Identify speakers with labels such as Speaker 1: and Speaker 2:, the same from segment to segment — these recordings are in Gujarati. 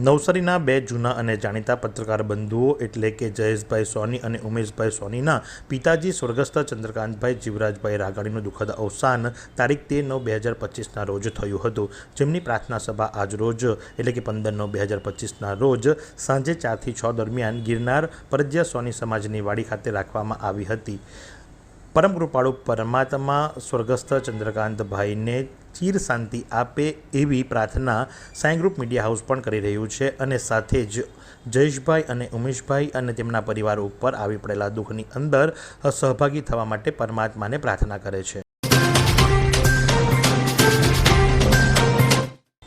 Speaker 1: નવસારીના બે જૂના અને જાણીતા પત્રકાર બંધુઓ એટલે કે જયેશભાઈ સોની અને ઉમેશભાઈ સોનીના પિતાજી સ્વર્ગસ્થ ચંદ્રકાંતભાઈ, જીવરાજભાઈ રાગાણીનું દુઃખદ અવસાન તારીખ તેર નવ બે હજાર પચીસના રોજ થયું હતું. જેમની પ્રાર્થના સભા આજ રોજ એટલે કે પંદર નવ બે હજાર પચીસના રોજ સાંજે ચારથી છ દરમિયાન ગિરનાર પરજ્યા સોની સમાજની વાડી ખાતે રાખવામાં આવી હતી. પરમ કૃપાળુ પરમાત્મા સ્વર્ગસ્થ ચંદ્રકાંતભાઈને ચીર શાંતિ આપે એવી પ્રાર્થના સાઈ મીડિયા હાઉસ પણ કરી રહ્યું છે અને સાથે જ જયેશભાઈ અને ઉમેશભાઈ અને તેમના પરિવાર ઉપર આવી પડેલા દુઃખની અંદર સહભાગી થવા માટે પરમાત્માને પ્રાર્થના કરે છે.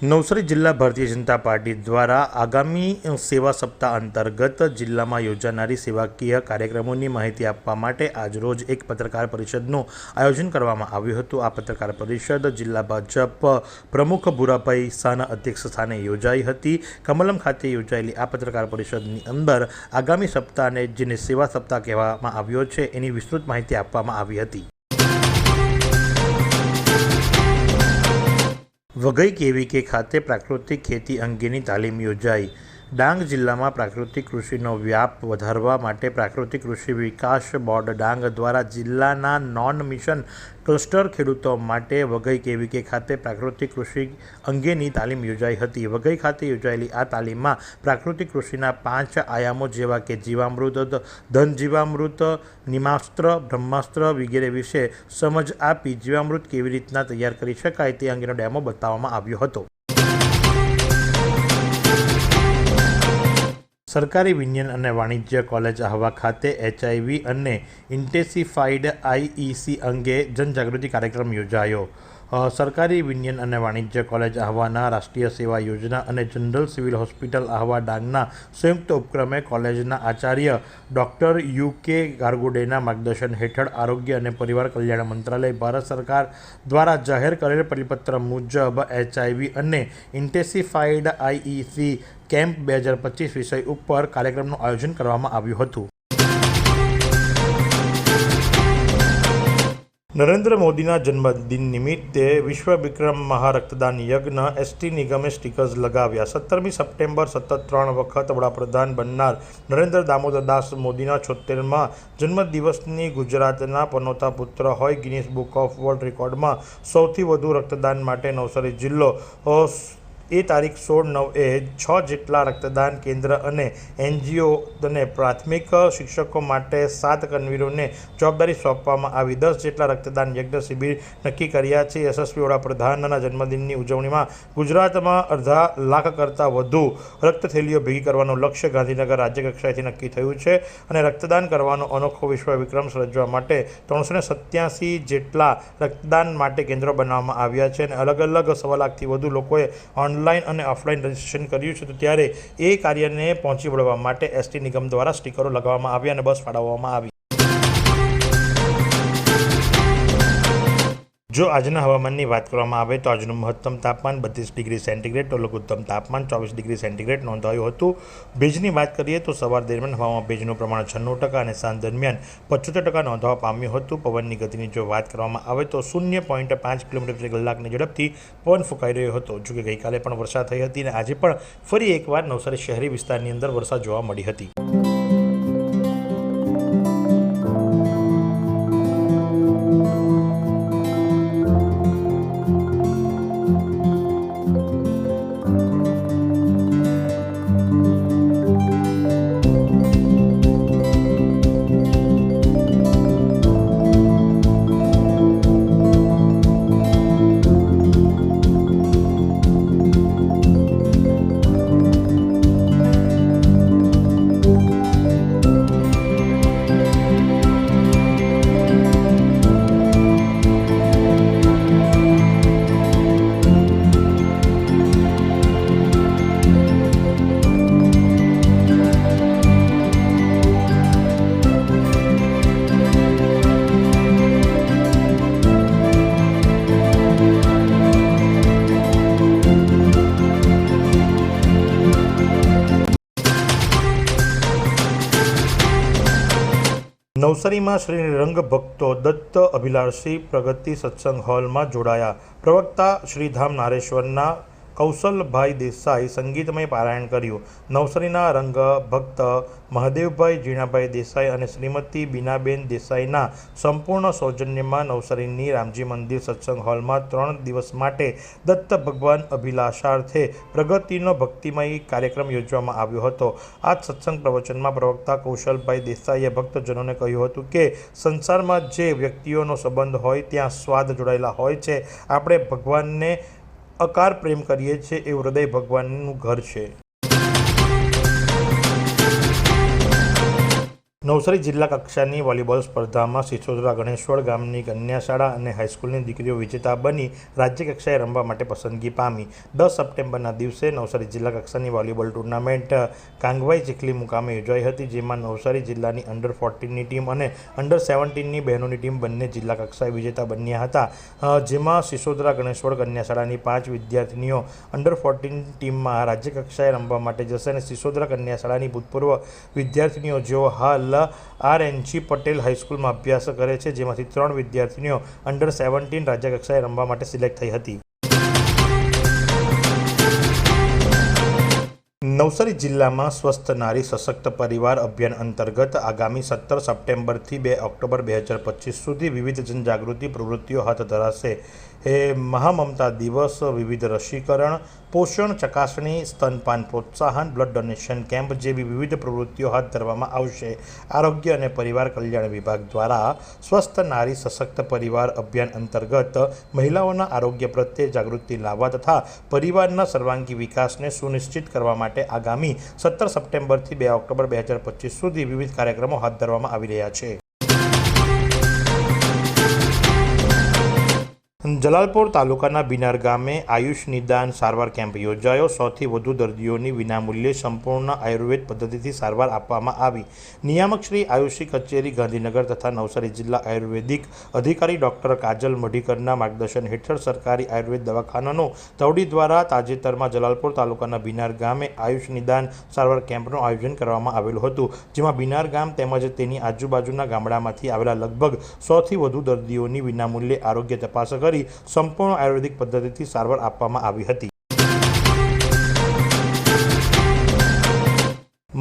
Speaker 1: નવસારી જિલ્લા ભારતીય જનતા પાર્ટી દ્વારા આગામી સેવા સપ્તાહ અંતર્ગત જિલ્લામાં યોજાનારી સેવાકીય કાર્યક્રમોની માહિતી આપવા માટે આજરોજ એક પત્રકાર પરિષદનું આયોજન કરવામાં આવ્યું હતું. આ પત્રકાર પરિષદ જિલ્લા ભાજપ પ્રમુખ ભૂરાભાઈ શાહના અધ્યક્ષ સ્થાને યોજાઈ હતી. કમલમ ખાતે યોજાયેલી આ પત્રકાર પરિષદની અંદર આગામી સપ્તાહને જેને સેવા સપ્તાહ કહેવામાં આવ્યો છે એની વિસ્તૃત માહિતી આપવામાં આવી હતી. વઘઈ કેવીકે ખાતે પ્રાકૃતિક ખેતી અંગેની તાલીમ યોજાઈ. ડાંગ જિલ્લામાં પ્રાકૃતિક કૃષિનો વ્યાપ વધારવા માટે પ્રાકૃતિક કૃષિ વિકાસ બોર્ડ ડાંગ દ્વારા જિલ્લાના નોન મિશન ક્લસ્ટર ખેડૂતો માટે વઘઈ કેવીકે ખાતે પ્રાકૃતિક કૃષિ અંગેની તાલીમ યોજાઈ હતી. વઘઈ ખાતે યોજાયેલી આ તાલીમમાં પ્રાકૃતિક કૃષિના પાંચ આયામો જેવા કે જીવામૃત ધન જીવામૃત નિમાસ્ત્ર, બ્રહ્માસ્ત્ર વગેરે વિશે સમજ આપી જીવામૃત કેવી રીતના તૈયાર કરી શકાય તે અંગેનો ડેમો બતાવવામાં આવ્યો હતો. સરકારી વિજ્ઞાન અને વાણિજ્ય કોલેજ આહવા ખાતે એચઆઈવી અને ઇન્ટેસિફાઈડ આઈઈસી અંગે જનજાગૃતિ કાર્યક્રમ યોજાયો. સરકારી યુનિયન અને વાણિજ્ય કોલેજ આહવાના રાષ્ટ્રીય સેવા યોજના અને જનરલ સિવિલ હોસ્પિટલ આહવા ડાંગના સંયુક્ત ઉપક્રમે કોલેજના આચાર્ય ડૉક્ટર યુ કે ગારગોડેના માર્ગદર્શન હેઠળ આરોગ્ય અને પરિવાર કલ્યાણ મંત્રાલય ભારત સરકાર દ્વારા જાહેર કરેલ પરિપત્ર મુજબ એચઆઈવી અને ઇન્ટેસિફાઈડ આઈઈસી કેમ્પ બે હજાર પચીસ વિષય ઉપર કાર્યક્રમનું આયોજન કરવામાં આવ્યું હતું. નરેન્દ્ર મોદીના જન્મદિન નિમિત્તે વિશ્વ વિક્રમ મહારક્તદાન યજ્ઞ એસટી નિગમે સ્ટીકર્સ લગાવ્યા. સત્તરમી સપ્ટેમ્બર સતત ત્રણ વખત વડાપ્રધાન બનનાર નરેન્દ્ર દામોદર દાસ મોદીના છોતેરમાં જન્મદિવસની ગુજરાતના પનોતા પુત્ર હોય ગિનિસ બુક ઓફ વર્લ્ડ રેકોર્ડમાં સૌથી વધુ રક્તદાન માટે નવસારી જિલ્લો એ તારીખ સોળ નવ એ છ જેટલા રક્તદાન કેન્દ્ર અને એનજીઓ અને પ્રાથમિક શિક્ષકો માટે સાત કન્વીરોને જવાબદારી સોંપવામાં આવી. દસ જેટલા રક્તદાન યજ્ઞ શિબિર નક્કી કર્યા છે. યશસ્વી વડાપ્રધાનના જન્મદિનની ઉજવણીમાં ગુજરાતમાં અડધા લાખ કરતાં વધુ રક્ત થેલીઓ ભેગી કરવાનું લક્ષ્ય ગાંધીનગર રાજ્ય કક્ષાએથી નક્કી થયું છે અને રક્તદાન કરવાનો અનોખો વિશ્વ વિક્રમ સર્જવા માટે ત્રણસો સત્યાસી જેટલા રક્તદાન માટે કેન્દ્રો બનાવવામાં આવ્યા છે અને અલગ અલગ સવા લાખથી વધુ લોકોએ ઓનલાઈન અને ઓફલાઈન રજીસ્ટ્રેશન કર્યું છે, તો ત્યારે એ કાર્યને પહોંચી વળવા માટે એસટી નિગમ દ્વારા સ્ટીકરો લગાવવામાં આવ્યા અને બસ ફાળવવામાં આવી. જો આજના હવામાનની વાત કરવામાં આવે તો આજનું મહત્તમ તાપમાન બત્રીસ ડિગ્રી સેન્ટીગ્રેડ, તો લઘુત્તમ તાપમાન ચોવીસ ડિગ્રી સેન્ટીગ્રેડ નોંધાયું હતું. ભેજની વાત કરીએ તો સવાર દરમિયાન હવામાં ભેજનું પ્રમાણ છન્નું ટકા અને સાંજ દરમિયાન પચોતેર ટકા નોંધવા પામ્યું હતું. પવનની ગતિની જો વાત કરવામાં આવે તો શૂન્ય પોઈન્ટ પાંચ કિલોમીટર પ્રતિ કલાકની ઝડપથી પવન ફૂંકાઈ રહ્યો હતો. જો કે ગઈકાલે પણ વરસાદ થઈ હતી અને આજે પણ ફરી એકવાર નવસારી શહેરી વિસ્તારની અંદર વરસાદ જોવા મળી હતી. નવસારીમાં શ્રી રંગ ભક્તો દત્ત અભિલાષી પ્રગતિ સત્સંગ હોલમાં જોડાયા. પ્રવક્તા શ્રીધામ નારેશ્વરના કૌશલભાઈ દેસાઈ સંગીતમય પારાયણ કર્યું. નવસારીના રંગ ભક્ત મહાદેવભાઈ જીણાભાઈ દેસાઈ અને શ્રીમતી બીનાબેન દેસાઈના સંપૂર્ણ સૌજન્યમાં નવસારીની રામજી મંદિર સત્સંગ હોલમાં ત્રણ દિવસ માટે દત્ત ભગવાન અભિલાષાર્થે પ્રગતિનો ભક્તિમય કાર્યક્રમ યોજવામાં આવ્યો હતો. આ સત્સંગ પ્રવચનમાં પ્રવક્તા કૌશલભાઈ દેસાઈએ ભક્તજનોને કહ્યું હતું કે, સંસારમાં જે વ્યક્તિઓનો સંબંધ હોય, ત્યાં સ્વાદ જોડાયેલા હોય છે. આપણે ભગવાનને અકાર પ્રેમ કરીએ છીએ એ હૃદય ભગવાનનું ઘર છે. નવસારી જિલ્લા કક્ષાની વોલીબોલ સ્પર્ધામાં સિસોદરા ગણેશ્વર ગામની કન્યાશાળા અને હાઈસ્કૂલની દીકરીઓ વિજેતા બની રાજ્ય કક્ષાએ રમવા માટે પસંદગી પામી. દસ સપ્ટેમ્બરના દિવસે નવસારી જિલ્લા કક્ષાની વોલીબોલ ટુર્નામેન્ટ કાંગવાઈ ચીખલી મુકામે યોજાઈ હતી, જેમાં નવસારી જિલ્લાની અંડર ફોર્ટીનની ટીમ અને અંડર સેવન્ટીનની બહેનોની ટીમ બંને જિલ્લા કક્ષાએ વિજેતા બન્યા હતા. જેમાં સિસોદરા ગણેશ્વર કન્યાશાળાની પાંચ વિદ્યાર્થીનીઓ અંડર ફોર્ટીન ટીમમાં રાજ્ય કક્ષાએ રમવા માટે જશે અને સિસોદરા કન્યાશાળાની ભૂતપૂર્વ વિદ્યાર્થીનીઓ જેઓ હાલ આર એનજી પટેલ હાઈસ્કૂલમાં અભ્યાસ કરે છે, જેમાંથી ત્રણ વિદ્યાર્થીનીઓ અંડર સેવન્ટીન રાજ્ય કક્ષાએ રમવા માટે સિલેક્ટ થઈ હતી. નવસારી જિલ્લામાં સ્વસ્થ નારી સશક્ત પરિવાર અભિયાન અંતર્ગત આગામી સત્તર સપ્ટેમ્બરથી બે ઓક્ટોબર બે હજાર પચીસ સુધી વિવિધ જનજાગૃતિ પ્રવૃત્તિઓ હાથ ધરાશે. એ મહામમતા દિવસ, વિવિધ રસીકરણ, પોષણ, ચકાસણી, સ્તનપાન પ્રોત્સાહન, બ્લડ ડોનેશન કેમ્પ જેવી વિવિધ પ્રવૃત્તિઓ હાથ ધરવામાં આવશે. આરોગ્ય અને પરિવાર કલ્યાણ વિભાગ દ્વારા સ્વસ્થ, નારી, સશક્ત પરિવાર અભિયાન અંતર્ગત મહિલાઓના આરોગ્ય પ્રત્યે જાગૃતિ લાવવા તથા પરિવારના સર્વાંગી વિકાસને સુનિશ્ચિત કરવા માટે આગામી સત્તર સપ્ટેમ્બરથી બે ઓક્ટોબર બે હજાર પચીસ સુધી વિવિધ કાર્યક્રમો હાથ ધરવામાં આવી રહ્યા છે. જલાલપોર તાલુકાના બિનાર ગામે આયુષ નિદાન સારવાર કેમ્પ યોજાયો. સૌથી વધુ દર્દીઓની વિનામૂલ્યે સંપૂર્ણ આયુર્વેદ પદ્ધતિથી સારવાર આપવામાં આવી. નિયામક શ્રી આયુષી કચેરી, ગાંધીનગર તથા નવસારી જિલ્લા આયુર્વેદિક અધિકારી ડૉક્ટર કાજલ મઢીકરના માર્ગદર્શન હેઠળ સરકારી આયુર્વેદ દવાખાનાનો તવડી દ્વારા તાજેતરમાં જલાલપોર તાલુકાના બિનાર ગામે આયુષ નિદાન સારવાર કેમ્પનું આયોજન કરવામાં આવેલું હતું, જેમાં બિનાર ગામ તેમજ તેની આજુબાજુના ગામડામાંથી આવેલા લગભગ સોથી વધુ દર્દીઓની વિનામૂલ્યે આરોગ્ય તપાસ કરી સંપૂર્ણ આયુર્વેદિક પદ્ધતિથી સારવાર આપવામાં આવી હતી.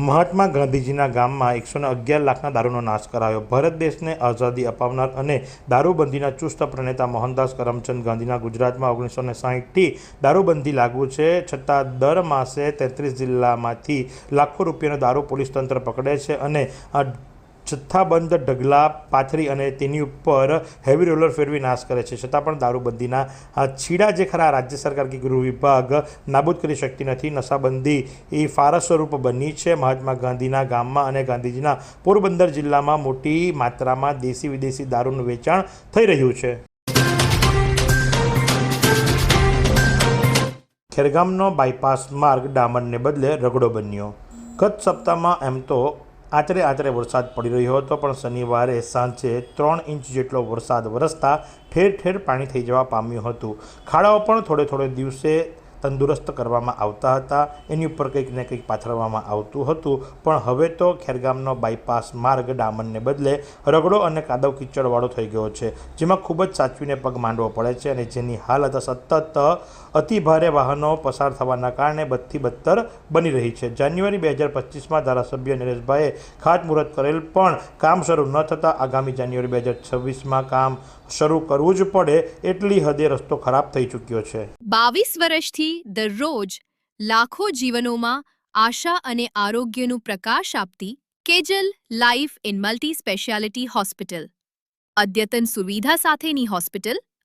Speaker 1: મહાત્મા ગાંધીજીના ગામમાં એકસો ને અગિયાર લાખના દારૂનો નાશ કરાયો. ભારત દેશને આઝાદી અપાવનાર અને દારૂબંધીના ચુસ્ત પ્રણેતા મોહનદાસ કરમચંદ ગાંધીના ગુજરાતમાં ઓગણીસો ને સાહીઠથી દારૂબંધી લાગુ છે. છતાં દર માસે તેત્રીસ જિલ્લામાંથી લાખો રૂપિયાનો દારૂ પોલીસ તંત્ર પકડે છે અને જથ્થાબંધ ઢગલા પાથરી અને તેની ઉપર હેવી રોલર ફેરવી નાશ કરે છે. છતાં પણ દારૂબંધીના છીડા જે ખરા રાજ્ય સરકાર કે ગૃહ વિભાગ નાબૂદ કરી શકતી નથી. નશાબંધી એ ફારસ સ્વરૂપ બની છે. મહાત્મા ગાંધીના ગામમાં અને ગાંધીજીના પોરબંદર જિલ્લામાં મોટી માત્રામાં દેશી વિદેશી દારૂનું વેચાણ થઈ રહ્યું છે. ખેરગામનો બાયપાસ માર્ગ ડામરને બદલે રગડો બન્યો. ગત સપ્તાહમાં એમ તો આચરે આચરે વરસાદ પડી રહ્યો હતો, પણ શનિવારે સાંજે ત્રણ ઇંચ જેટલો વરસાદ વરસતા ઠેર ઠેર પાણી થઈ જવા પામ્યું હતું. ખાડાઓ પણ થોડે થોડે દિવસે તંદુરસ્ત કરવામાં આવતા હતા. એની ઉપર કંઈક ને કંઈક પાથરવામાં આવતું હતું. પણ હવે તો ખેરગામનો બાયપાસ માર્ગ ડામરને બદલે રગડો અને કાદવ કીચડવાળો થઈ ગયો છે, જેમાં ખૂબ જ સાચવીને પગ માંડવો પડે છે અને જેની હાલત સતત અતિ ભારે વાહનો પસાર થવાના કારણે બદથી બદતર બની રહી છે. જાન્યુઆરી બે હજાર પચીસમાં ધારાસભ્ય નરેશભાઈએ ખાતમુહૂર્ત કરેલ પણ કામ શરૂ ન થતાં આગામી જાન્યુઆરી બે હજાર છવ્વીસમાં કામ શરૂ કરવું જ પડે એટલી હદે રસ્તો ખરાબ થઈ ચૂક્યો છે.
Speaker 2: બાવીસ વર્ષથી દરરોજ લાખો જીવનોમાં આશા અને આરોગ્યનું પ્રકાશ આપતી Kejal life in multi speciality hospital, અદ્યતન સુવિધા સાથેની હોસ્પિટલ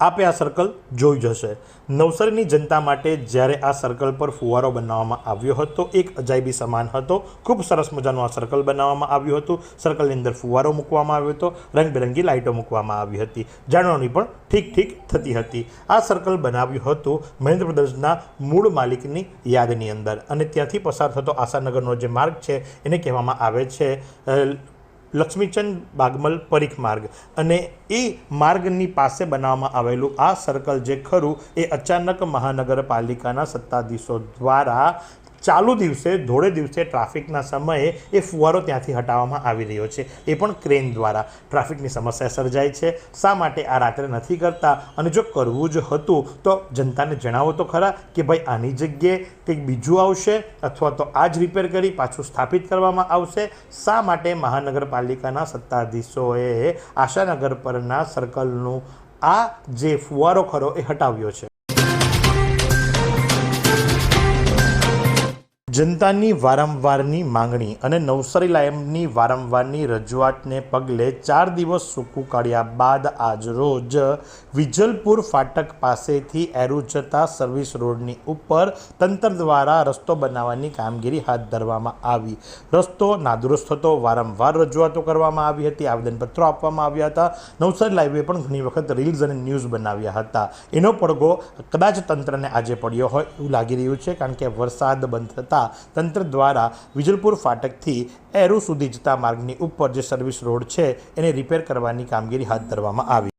Speaker 1: આપે આ સર્કલ જોઈ જશે. નવસારીની જનતા માટે જ્યારે આ સર્કલ પર ફુવારો બનાવવામાં આવ્યો હતો, એક અજાયબી સમાન હતો. ખૂબ સરસ મજાનું આ સર્કલ બનાવવામાં આવ્યું હતું. સર્કલની અંદર ફુવારો મૂકવામાં આવ્યો હતો. રંગબેરંગી લાઇટો મૂકવામાં આવી હતી. જાણવાની પણ ઠીક ઠીક થતી હતી. આ સર્કલ બનાવ્યું હતું મહેન્દ્ર બ્રદર્સના મૂળ માલિકની યાદની અંદર. અને ત્યાંથી પસાર થતો આશાનગરનો જે માર્ગ છે, એને કહેવામાં આવે છે લક્ષ્મીચંદ બાગમલ પરીખ માર્ગ. અને એ માર્ગની પાસે બનાવવામાં આવેલું આ સર્કલ જે ખરું, એ અચાનક મહાનગરપાલિકાના સત્તાધીશો દ્વારા ચાલુ દિવસે, ધોળે દિવસે ટ્રાફિકના સમયે એ ફુવારો ત્યાંથી હટાવવામાં આવી રહ્યો છે. એ પણ ક્રેન દ્વારા. ટ્રાફિકની સમસ્યા સર્જાય છે. શા માટે આ રાત્રે નથી કરતા? અને જો કરવું જ હતું, તો જનતાને જણાવો તો ખરા કે ભાઈ આની જગ્યાએ કંઈક બીજું આવશે અથવા તો આ જ રિપેર કરી પાછું સ્થાપિત કરવામાં આવશે? શા માટે મહાનગરપાલિકાના સત્તાધીશોએ આશાનગર પરના સર્કલનું આ જે ફુવારો ખરો એ હટાવ્યો છે? જનતાની વારંવારની માંગણી અને નવસારી લાયમની વારંવારની રજૂઆતને પગલે ચાર દિવસ સૂકું કાઢ્યા બાદ આજરોજ વિજલપુર ફાટક પાસેથી એરુ જતા સર્વિસ રોડની ઉપર તંત્ર દ્વારા રસ્તો બનાવવાની કામગીરી હાથ ધરવામાં આવી. રસ્તો નાદુરસ્ત થતો વારંવાર રજૂઆતો કરવામાં આવી હતી. આવેદનપત્રો આપવામાં આવ્યા હતા. નવસારી લાઈવે પણ ઘણી વખત રીલ્સ અને ન્યૂઝ બનાવ્યા હતા. એનો પડઘો કદાચ તંત્રને આજે પડ્યો હોય એવું લાગી રહ્યું છે કારણ કે વરસાદ બંધ થતાં તંત્ર દ્વારા વિજલપુર ફાટકથી એરુ સુધી જતા માર્ગની ઉપર જે સર્વિસ રોડ છે, એને રિપેર કરવાની કામગીરી હાથ ધરવામાં આવી.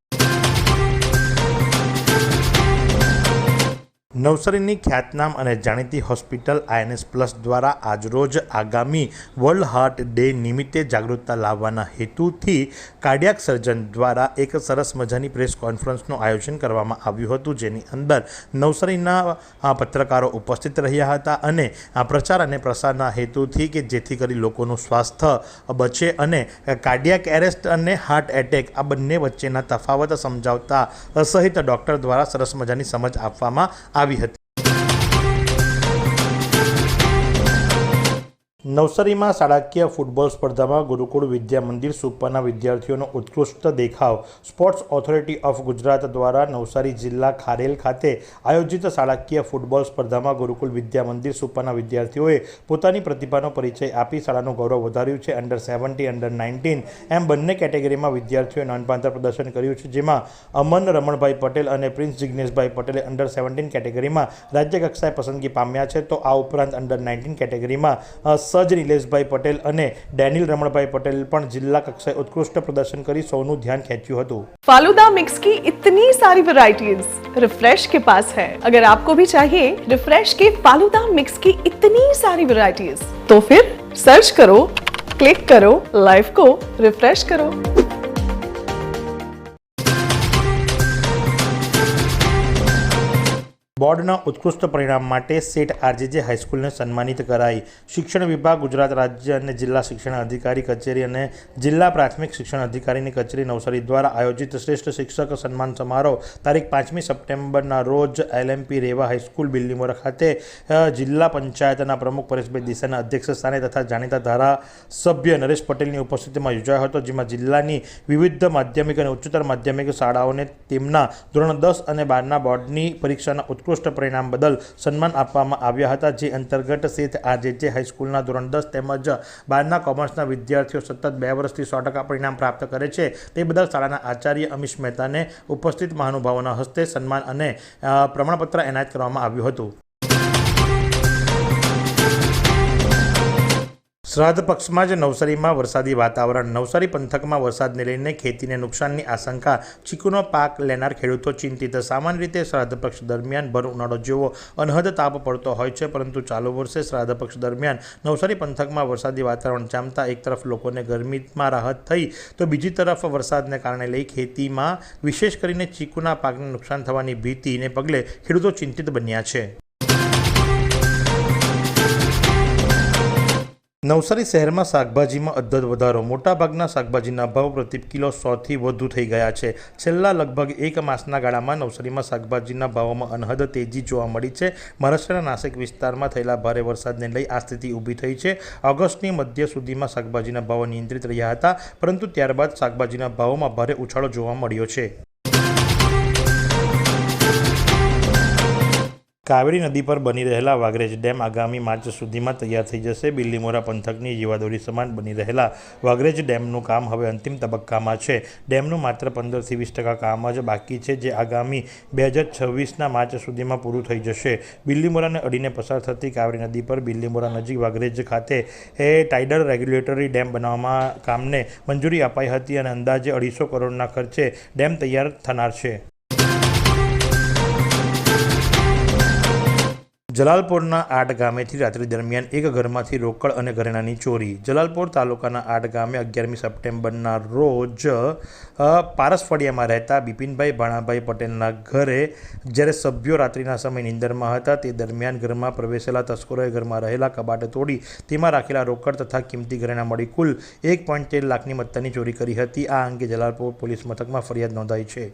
Speaker 1: નવસારીની ખ્યાતનામ અને જાણીતી હોસ્પિટલ આઈએનએસ પ્લસ દ્વારા આજરોજ આગામી વર્લ્ડ હાર્ટ ડે નિમિત્તે જાગૃતતા લાવવાના હેતુથી કાર્ડિયાક સર્જન દ્વારા એક સરસ મજાની પ્રેસ કોન્ફરન્સનું આયોજન કરવામાં આવ્યું હતું, જેની અંદર નવસારીના પત્રકારો ઉપસ્થિત રહ્યા હતા અને આ પ્રચાર અને પ્રસારના હેતુથી કે જેથી કરી લોકોનું સ્વાસ્થ્ય બચે અને કાર્ડિયાક એરેસ્ટ અને હાર્ટ એટેક આ બંને વચ્ચેના તફાવત સમજાવતા સહિત ડૉક્ટર દ્વારા સરસ મજાની સમજ આપવામાં આવી હતી નવસારીમાં શાળાકીય ફૂટબોલ સ્પર્ધામાં ગુરુકુળ વિદ્યા મંદિર સુપરના વિદ્યાર્થીઓનો ઉત્કૃષ્ટ દેખાવ. સ્પોર્ટ્સ ઓથોરિટી ઓફ ગુજરાત દ્વારા નવસારી જિલ્લા ખારેલ ખાતે આયોજિત શાળાકીય ફૂટબોલ સ્પર્ધામાં ગુરુકુળ વિદ્યા મંદિર સુપરના વિદ્યાર્થીઓએ પોતાની પ્રતિભાનો પરિચય આપી શાળાનું ગૌરવ વધાર્યું છે. અંડર સેવન્ટી અંડર નાઇન્ટીન એમ બંને કેટેગરીમાં વિદ્યાર્થીઓએ નોંધપાત્ર પ્રદર્શન કર્યું છે. જેમાં અમન રમણભાઈ પટેલ અને પ્રિન્સ જિગ્નેશભાઈ પટેલે અંડર સેવન્ટીન કેટેગરીમાં રાજ્ય કક્ષાએ પસંદગી પામ્યા છે. તો આ ઉપરાંત અંડર નાઇન્ટીન કેટેગરીમાં સજ નિલેશભાઈ પટેલ અને ડેનિલ રમણભાઈ પટેલ પણ જિલ્લા કક્ષાએ ઉત્કૃષ્ટ પ્રદર્શન કરી સૌનું ધ્યાન ખેંચ્યું હતું
Speaker 3: फालूदा मिक्स की इतनी सारी वैरायटीज रिफ्रेश के पास है अगर आपको भी चाहिए रिफ्रेश के फालूदा मिक्स की इतनी सारी वैरायटीज तो फिर सर्च करो क्लिक करो लाइफ को रिफ्रेश करो
Speaker 1: બોર્ડના ઉત્કૃષ્ટ પરિણામ માટે સેટ આરજેજે હાઈસ્કૂલને સન્માનિત કરાઈ. શિક્ષણ વિભાગ, ગુજરાત રાજ્ય અને જિલ્લા શિક્ષણ અધિકારી કચેરી અને જિલ્લા પ્રાથમિક શિક્ષણ અધિકારીની કચેરી નવસારી દ્વારા આયોજિત શ્રેષ્ઠ શિક્ષક સન્માન સમારોહ તારીખ પાંચમી સપ્ટેમ્બરના રોજ એલએમપી રેવા હાઈસ્કૂલ બિલ્લીમોરા ખાતે જિલ્લા પંચાયતના પ્રમુખ પરેશભાઈ દેસાઈના અધ્યક્ષ સ્થાને તથા જાણીતા ધારાસભ્ય નરેશ પટેલની ઉપસ્થિતિમાં યોજાયો હતો, જેમાં જિલ્લાની વિવિધ માધ્યમિક અને ઉચ્ચતર માધ્યમિક શાળાઓને તેમના ધોરણ દસ અને બારના બોર્ડની પરીક્ષાના ઉત્કૃષ્ટ પરિણામ બદલ સન્માન આપવામાં આવ્યા હતા. જે અંતર્ગત સ્થિત આરજેજે હાઈસ્કૂલના ધોરણ દસ તેમજ બારના કોમર્સના વિદ્યાર્થીઓ સતત બે વર્ષથી સો ટકા પરિણામ પ્રાપ્ત કરે છે. તે બદલ શાળાના આચાર્ય અમીશ મહેતાને ઉપસ્થિત મહાનુભાવોના હસ્તે સન્માન અને પ્રમાણપત્ર એનાયત કરવામાં આવ્યું હતું. શ્રાદ્ધ પક્ષમાં જ નવસારીમાં વરસાદી વાતાવરણ, નવસારી પંથકમાં વરસાદને લઈને ખેતીને નુકસાનની આશંકા, ચીકુનો પાક લેનાર ખેડૂતો ચિંતિત. સામાન્ય રીતે શ્રાદ્ધ પક્ષ દરમિયાન ભર ઉનાળો જેવો અનહદ તાપ પડતો હોય છે, પરંતુ ચાલુ વર્ષે શ્રાદ્ધ પક્ષ દરમિયાન નવસારી પંથકમાં વરસાદી વાતાવરણ જામતા એક તરફ લોકોને ગરમીમાં રાહત થઈ, તો બીજી તરફ વરસાદને કારણે લઈ ખેતીમાં વિશેષ કરીને ચીકુના પાકને નુકસાન થવાની ભીતિને પગલે ખેડૂતો ચિંતિત બન્યા છે. નવસારી શહેરમાં શાકભાજીમાં અદ્ભુત વધારો. મોટાભાગના શાકભાજીના ભાવ પ્રતિ કિલો સોથી વધુ થઈ ગયા છે. છેલ્લા લગભગ એક માસના ગાળામાં નવસારીમાં શાકભાજીના ભાવોમાં અનહદ તેજી જોવા મળી છે. મહારાષ્ટ્રના નાસિક વિસ્તારમાં થયેલા ભારે વરસાદને લઈ આ સ્થિતિ ઊભી થઈ છે. ઓગસ્ટની મધ્ય સુધીમાં શાકભાજીના ભાવો નિયંત્રિત રહ્યા હતા, પરંતુ ત્યારબાદ શાકભાજીના ભાવોમાં ભારે ઉછાળો જોવા મળ્યો છે. કાવેરી નદી પર બની રહેલા વાગરેજ ડેમ આગામી માર્ચ સુધીમાં તૈયાર થઈ જશે. બિલ્લીમોરા પંથકની જીવાદોરી સમાન બની રહેલા વાગરેજ ડેમનું કામ હવે અંતિમ તબક્કામાં છે. ડેમનું માત્ર પંદરથી વીસ ટકા કામ જ બાકી છે, જે આગામી બે હજાર છવ્વીસના માર્ચ સુધીમાં પૂરું થઈ જશે. બિલ્લીમોરાને અડીને પસાર થતી કાવેરી નદી પર બિલ્લીમોરા નજીક વાગરેજ ખાતે એ ટાઇડલ રેગ્યુલેટરી ડેમ બનાવવામાં કામને મંજૂરી અપાઈ હતી અને અંદાજે અઢીસો કરોડના ખર્ચે ડેમ તૈયાર થનાર છે. જલાલપોરના આટ ગામેથી રાત્રિ દરમિયાન એક ઘરમાંથી રોકડ અને ઘરેણાની ચોરી. જલાલપોર તાલુકાના આટ ગામે અગિયારમી સપ્ટેમ્બરના રોજ પારસફળિયામાં રહેતા બિપિનભાઈ ભાણાભાઈ પટેલના ઘરે જ્યારે સભ્યો રાત્રિના સમય નિંદરમાં હતા, તે દરમિયાન ઘરમાં પ્રવેશેલા તસ્કરોએ ઘરમાં રહેલા કબાટ તોડી તેમાં રાખેલા રોકડ તથા કિંમતી ઘરેણા મળી કુલ એક પોઈન્ટ તેર લાખની મત્તાની ચોરી કરી હતી. આ અંગે જલાલપોર પોલીસ મથકમાં ફરિયાદ નોંધાઈ છે.